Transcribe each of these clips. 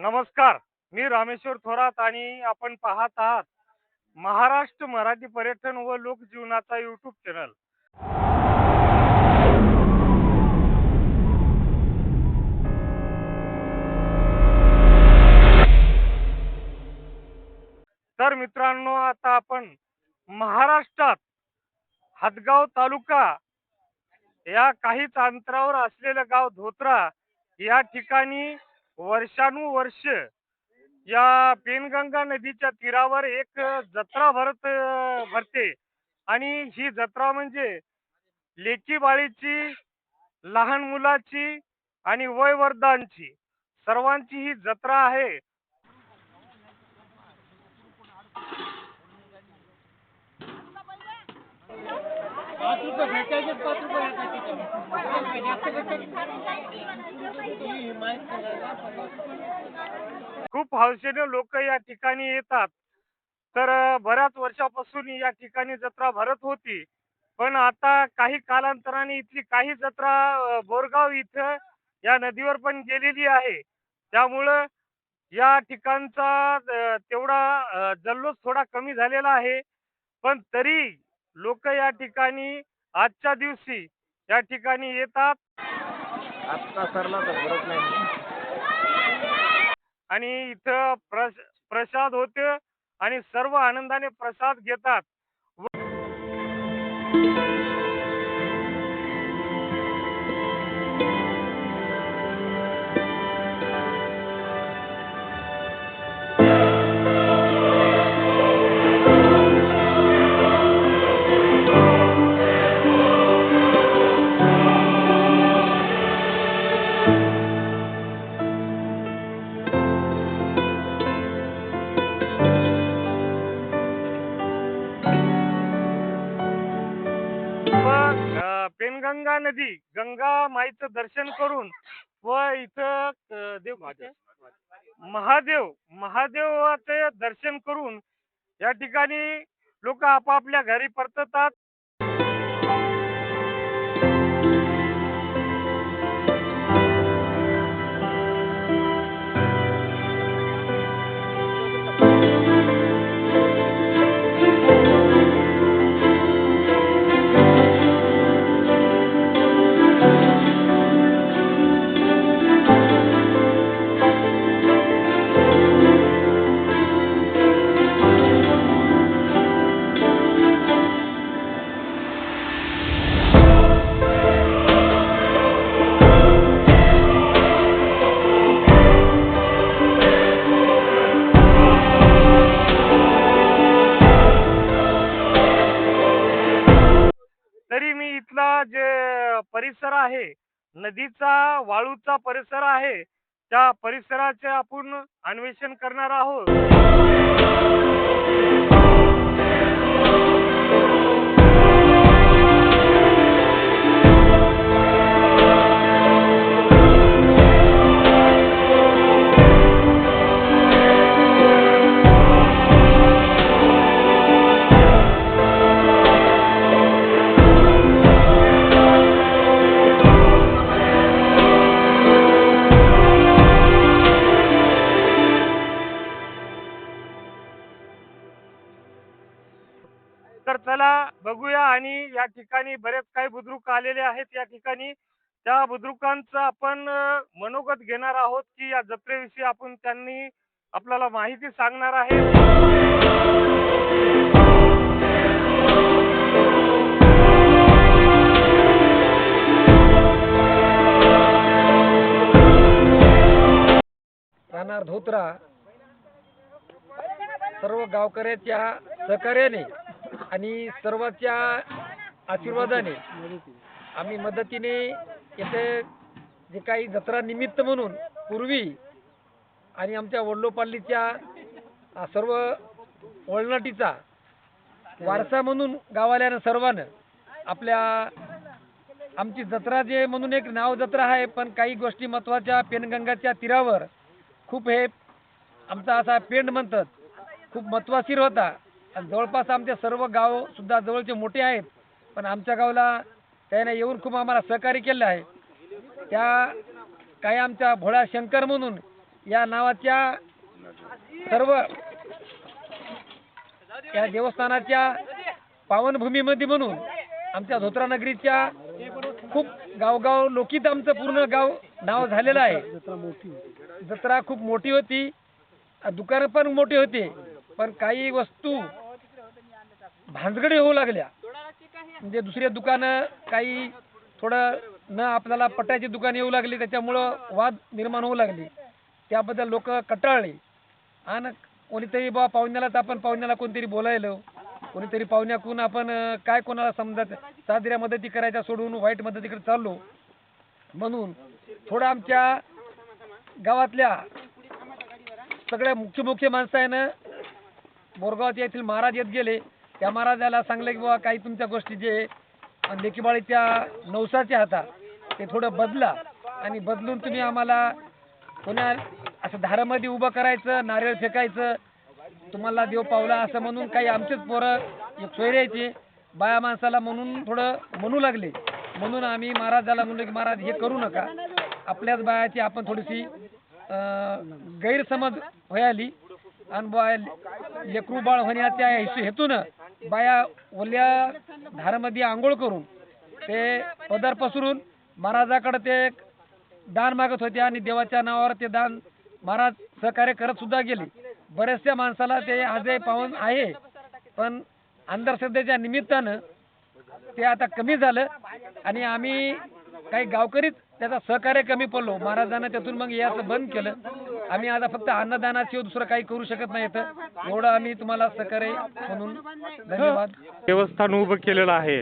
नमस्कार मी रामेश्वर थोरात आणि आपण पाहत आहात महाराष्ट्र मराठी पर्यटन व लोकजीवनाचा युट्यूब चॅनल तर मित्रांनो आता आपण महाराष्ट्रात हदगाव तालुका या काहीच अंतरावर असलेलं गाव धोत्रा या ठिकाणी वर्षानुवर्ष या पेनगंगा नदीच्या तीरावर एक जत्रा भरत भरते. आणि ही जत्रा म्हणजे लेकी बाळीची लहान मुलाची आणि वयवर्धांची. सर्वांची ही जत्रा आहे. पाच रुपये भेटायचे पाच रुपये भेटायचे जास्त खूप हौसेने लोक या ठिकाणी येतात. तर बऱ्याच वर्षापासून या ठिकाणी जत्रा भरत होती. पण आता काही कालांतराने इथली काही जत्रा बोरगाव इथं या नदीवर पण गेलेली आहे. त्यामुळं या ठिकाणचा तेवढा जल्लोष थोडा कमी झालेला आहे. पण तरी लोक या ठिकाणी आजच्या दिवशी या ठिकाणी येतात. आत्ता सरला तर भरत नाही. आणि इथं प्रस प्रसाद होते आणि सर्व आनंदाने प्रसाद घेतात. पेनगंगा नदी गंगा माईचं दर्शन करून व इथं देव? महादेव महादेवाचे दर्शन करून या ठिकाणी लोक आपापल्या घरी परततात इथला जे परिसर आहे नदीचा वाळूचा परिसर आहे त्या परिसराचे आपण अन्वेषण करणार आहोत. ठिकाणी बरेच काही बुद्रुक आलेले आहेत. या ठिकाणी त्या बुद्रुकांचं आपण मनोगत घेणार आहोत की या जत्रेविषयी आपण त्यांनी आपल्याला माहिती सांगणार आहे. राहणार धोत्रा. सर्व गावकऱ्याच्या सहकार्याने आणि सर्वच्या आशीर्वादाने आम्ही मदतीने येथे जे काही जत्रा निमित्त म्हणून पूर्वी आणि आमच्या वडलोपाल्लीच्या सर्व वळणाटीचा वारसा म्हणून गावाल्यानं सर्वानं आपल्या आमची जत्रा जे म्हणून एक नाव जत्रा आहे पण काही गोष्टी महत्त्वाच्या पेनगंगाच्या तीरावर खूप हे आमचा असा पेंड म्हणतात खूप महत्त्वाशीर होता. आणि जवळपास आमचे सर्व गाव सुद्धा जवळचे मोठे आहेत. पण आमच्या गावाला त्याने येऊन खूप आम्हाला सहकार्य केलं आहे. त्या काही आमच्या भोळा शंकर म्हणून या नावाच्या सर्व या देवस्थानाच्या पावनभूमीमध्ये म्हणून आमच्या धोत्रा नगरीच्या खूप गावगाव लोकीत आमचं पूर्ण गाव नाव झालेलं आहे. जत्रा खूप मोठी होती. दुकानं पण मोठी होती. पण काही वस्तू भानगडी होऊ लागल्या. म्हणजे दुसरे दुकानं काही थोडं न आपल्याला पटायची दुकान येऊ लागली त्याच्यामुळं वाद निर्माण होऊ लागली. त्याबद्दल लोक कटाळले. आणि कोणीतरी बा पाहुण्याला तर आपण पाहुण्याला कोणतरी बोलायलो. कोणीतरी पाहुण्याकून आपण काय कोणाला समजत साजऱ्या मदती करायच्या सोडून वाईट मदतीकडे चाललो. म्हणून थोडं आमच्या गावातल्या सगळ्या मुख्य मुख्य माणसं आहे ना बोरगावात येथील महाराज येत गेले. त्या महाराजाला सांगलं की बाबा काही तुमच्या गोष्टी जे लेकीबाळीच्या नवसाच्या हातात ते थोडं बदला आणि बदलून तुम्ही आम्हाला पुन्हा असं धारामध्ये उभं करायचं नारळ फेकायचं तुम्हाला देव पावला असं म्हणून काही आमचेच पोरं एक सोयऱ्याचे बाया माणसाला म्हणून थोडं म्हणू लागले. म्हणून आम्ही महाराजाला म्हणलो की महाराज हे करू नका. आपल्याच बायाची आपण थोडीशी गैरसमज व्हायली. आणि बुवा लेकरू बाळ होण्याच्या हेतून बाया ओल्या धारामध्ये आंघोळ करून ते पदर पसरून महाराजाकडे ते दान मागत होते आणि देवाच्या नावावर ते दान महाराज सहकार्य करत सुद्धा गेले. बऱ्याचशा माणसाला ते आजही पाहून आहे पण अंधश्रद्धेच्या निमित्तानं ते आता कमी झालं आणि आम्ही काही गावकरीच त्याचा सहकार्य कमी पडलो. महाराजांना त्यातून मग याचं बंद केलं. आम्ही आता फक्त अन्नदानाशिवाय दुसरं काही करू शकत नाही तर एवढं आम्ही तुम्हाला सहकार्य म्हणून धन्यवाद. देवस्थान उभं केलेलं आहे.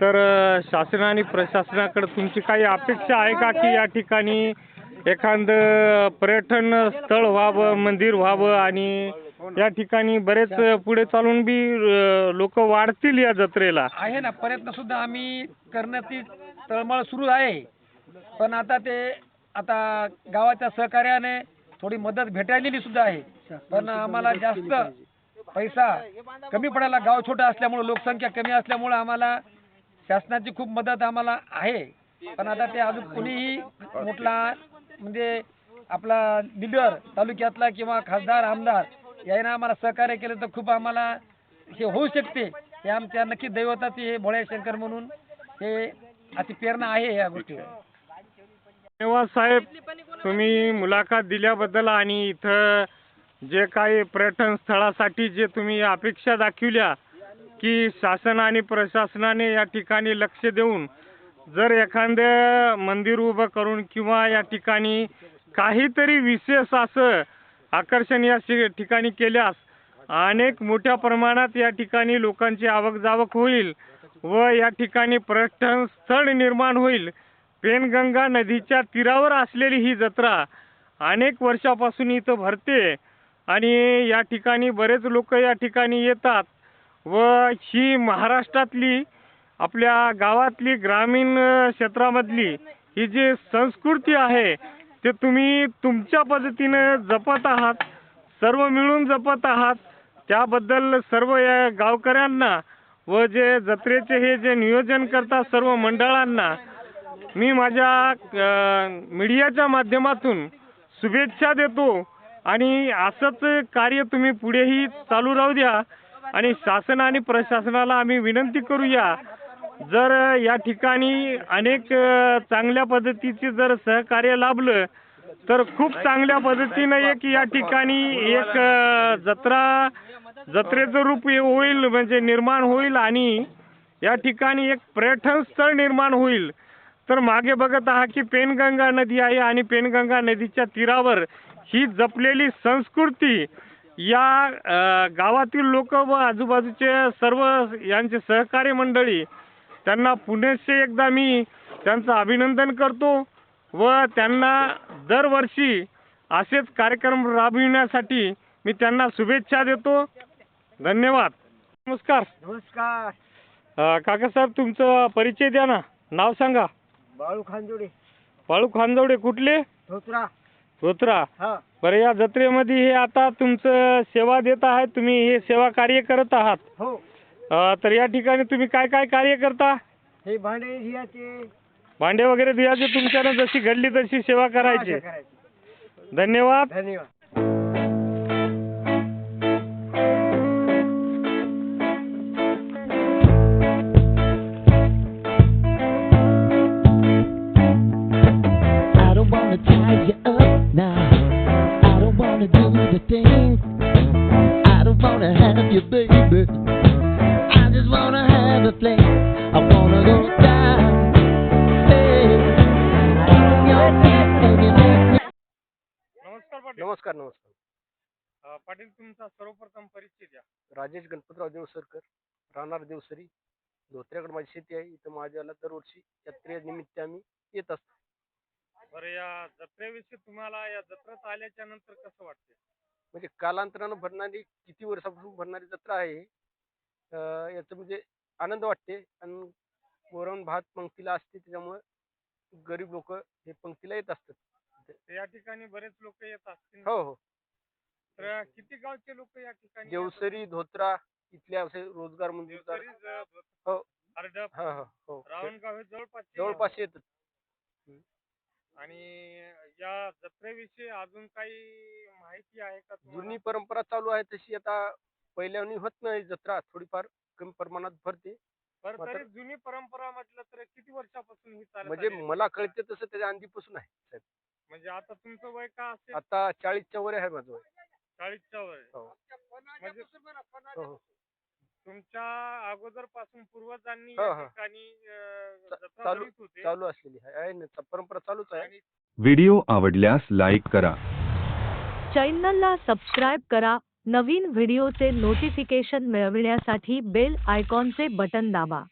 तर शासन आणि प्रशासनाकडे तुमची काही अपेक्षा आहे का की या ठिकाणी एखादं पर्यटन स्थळ व्हावं मंदिर व्हावं आणि या ठिकाणी बरेच पुढे चालून बी लोक वाढतील या जत्रेला? आहे ना प्रयत्न सुद्धा आम्ही करण्याची तळमळ सुरू आहे. पण आता ते आता गावाच्या सहकार्याने थोडी मदत भेटायलेली सुद्धा आहे. पण आम्हाला जास्त पैसा कमी पडायला गाव छोटं असल्यामुळं लोकसंख्या कमी असल्यामुळं आम्हाला शासनाची खूप मदत आम्हाला आहे. पण आता ते अजून कुणीही कुठला म्हणजे आपला लीडर तालुक्यातला किंवा खासदार आमदार याने आम्हाला सहकार्य केलं तर खूप आम्हाला हे होऊ शकते. हे आमच्या नक्की दैवताचे हे भोळे शंकर म्हणून हे अशी प्रेरणा आहे या गोष्टीवर. धन्यवाद साहेब तुम्ही मुलाखत दिल्याबद्दल आणि इथं जे काही पर्यटन स्थळासाठी जे तुम्ही अपेक्षा दाखविल्या की शासन आणि प्रशासनाने या ठिकाणी लक्ष देऊन जर एखादं मंदिर उभं करून किंवा या ठिकाणी काहीतरी विशेष असं आकर्षण या शि- ठिकाणी केल्यास अनेक मोठ्या प्रमाणात या ठिकाणी लोकांची आवक जावक होईल व या ठिकाणी पर्यटन स्थळ निर्माण होईल. पेनगंगा नदीच्या तीरावर असलेली ही जत्रा अनेक वर्षापासून इथं भरते. आणि या ठिकाणी बरेच लोक या ठिकाणी येतात व ही महाराष्ट्रातली आपल्या गावातली ग्रामीण क्षेत्रामधली ही जी संस्कृती आहे ते तुम्ही तुमच्या पद्धतीनं जपत आहात सर्व मिळून जपत आहात. त्याबद्दल सर्व या गावकऱ्यांना व जे जत्रेचे हे जे नियोजन करतात सर्व मंडळांना मी माझ्या मीडियाच्या माध्यमातून शुभेच्छा देतो आणि असंच कार्य तुम्ही पुढेही चालू राहू द्या आणि शासन आणि प्रशासनाला आम्ही विनंती करूया. जर या ठिकाणी अनेक चांगल्या पद्धतीचे जर सहकार्य लाभलं तर खूप चांगल्या पद्धतीनं एक या ठिकाणी एक जत्रा जत्रेचं रूप होईल म्हणजे निर्माण होईल आणि या ठिकाणी एक पर्यटन स्थळ निर्माण होईल. तर मागे बघत आहात की पेनगंगा नदी आहे आणि पेनगंगा नदीच्या तीरावर ही जपलेली संस्कृती. या गावातील लोक व आजूबाजूचे सर्व यांचे सहकारी मंडळी त्यांना पुनश्च एकदा मी त्यांचं अभिनंदन करतो व त्यांना दरवर्षी असेच कार्यक्रम राबविण्यासाठी मी त्यांना शुभेच्छा देतो. धन्यवाद. नमस्कार. नमस्कार. अ, काका साहेब तुमचा परिचय द्या ना. नाव सांगा. बाळू खांजोडे बाळू खानजवडे कुठले? धोत्रा. धोत्रा. हा. बरं या जत्रेमध्ये हे आता तुमचं सेवा देत आहात तुम्ही हे सेवा कार्य करत आहात. हो. अं, तर या ठिकाणी तुम्ही काय काय कार्य करता? हे भांडे धियाचे. भांडे वगैरे धुयाचे तुमच्यानं जशी घडली तशी सेवा करायचे. धन्यवाद. धन्यवाद. नमस्कार पाटील नमस्कार अं, पाटील तुमचा सर्वप्रथम परिचय द्या. राजेश गणपतराव देवसरकर राहणार देवसरी. धोत्र्याकडे माझी शेती आहे. इथं माझ्याला दरवर्षी यात्रेनिमित्त आम्ही येत असतो. बरं या जत्रेविषयी तुम्हाला या जत्रेत आल्याच्यानंतर कसं वाटते म्हणजे कालांतरानं भरणारी किती वर्षापासून भरणारी जत्रा आहे अं, याचं म्हणजे आनंद वाटते. आणि वरण भात पंक्तीला असते त्याच्यामुळे गरीब लोक हे पंक्तीला येत असतात. या ठिकाणी बरेच लोक येत असतील हो हो. तर किती गावचे लोक या ठिकाणी? देवसरी धोत्रा इथल्या असे रोजगार देवसरी, ज- हो. हरडप हा हा हो. रावणगाव हे जवळपास जवळपास येतात आणि या जत्रेविषयी अजून काही माहिती आहे का तुम्हाला? जुनी परंपरा चालू आहे तशी आता पहिल्यानी होत नाही जत्रा थोडीफार कमी प्रमाणात भरते. बरं मात्र- तरी जुनी परंपरा म्हटलं तर किती वर्षापासून ही चालत म्हणजे आहे? मला कळते तसं त्याच्या आधीपासून आहे साहेब. म्हणजे आता तुमचं वय का असेल? आता चाळीसच्या वर आहे माझं वय. चाळीसच्या वय हो. म्हणजे हो हो. तुमच्या अगोदरपासून पूर्वजांनी हो, या हो. ठिकाणी अं, चा- जत्रा चालू- भरीत होते. चालू असलेली आहे. आहे ना चा- परंपरा चालूच आहे. व्हिडिओ आवडल्यास लाईक करा. चॅनलला सबस्क्राईब करा. नवीन व्हिडिओचे नोटिफिकेशन मिळविण्यासाठी बेल आयकॉनचे बटन दाबा.